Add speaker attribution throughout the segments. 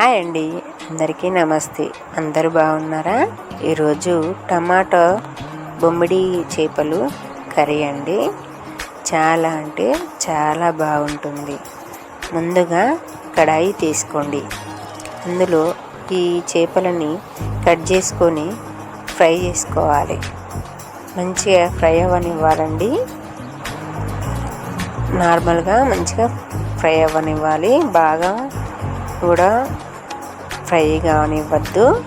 Speaker 1: Hi అండి. అందరికీ నమస్తే. అందరూ బాగున్నారా? ఈరోజు టమాటో బొమ్మిడి చేపలు కర్రీ అండి. చాలా అంటే చాలా బాగుంటుంది. ముందుగా కడాయి తీసుకోండి. అందులో ఈ చేపలని కట్ చేసుకొని ఫ్రై చేసుకోవాలి. మంచిగా ఫ్రై అవ్వనివ్వాలండి. నార్మల్గా మంచిగా ఫ్రై అవ్వనివ్వాలి. బాగా కూడా ఫ్రై కానివ్వద్దు.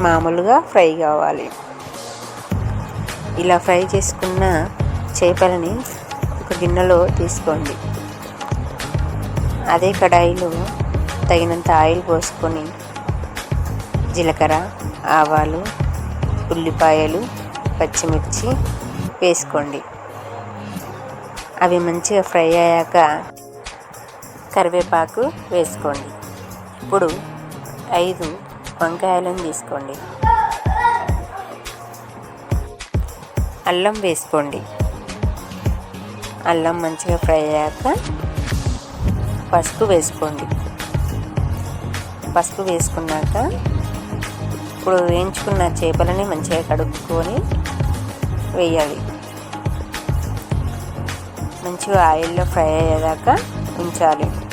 Speaker 1: మామూలుగా ఫ్రై కావాలి. ఇలా ఫ్రై చేసుకున్న చేపలని ఒక గిన్నెలో తీసుకోండి. అదే కడాయిలో తగినంత ఆయిల్ పోసుకొని జీలకర్ర ఆవాలు ఉల్లిపాయలు పచ్చిమిర్చి వేసుకోండి. అవి మంచిగా ఫ్రై అయ్యాక కరివేపాకు వేసుకోండి. ఇప్పుడు ఐదు వంకాయలను తీసుకోండి. అల్లం వేసుకోండి. అల్లం మంచిగా ఫ్రై అయ్యాక పసుపు వేసుకోండి. పసుపు వేసుకున్నాక ఇప్పుడు వేయించుకున్న చేపలని మంచిగా కడుక్కొని వేయాలి. మంచిగా ఆయిల్లో ఫ్రై అయ్యేదాకా ఉంచాలి.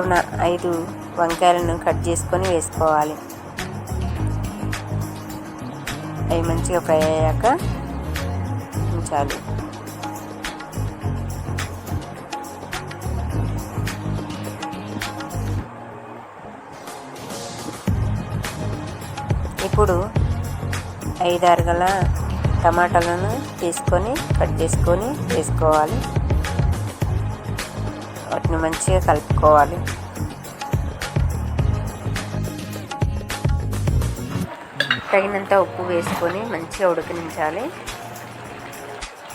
Speaker 1: ఇప్పుడు ఐదు వంకాయలను కట్ చేసుకొని వేసుకోవాలి. అవి మంచిగా ఫ్రై అయ్యాక ఉంచాలి. ఇప్పుడు ఐదారు గల టమాటాలను తీసుకొని కట్ చేసుకొని వేసుకోవాలి. వాటిని మంచిగా కలుపుకోవాలి. తగినంత ఉప్పు వేసుకొని మంచిగా ఉడికించాలి.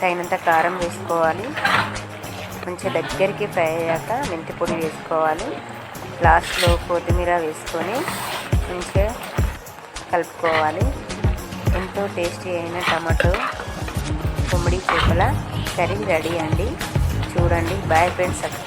Speaker 1: తగినంత కారం వేసుకోవాలి. మంచిగా దగ్గరికి ఫ్రై అయ్యాక మెంతి పొడి వేసుకోవాలి. లాస్ట్లో కొత్తిమీర వేసుకొని మంచిగా కలుపుకోవాలి. ఎంతో టేస్టీ అయిన టమాటో గుమ్మడి చేపల కర్రీ రెడీ అండి. చూడండి. Bye friends subscribe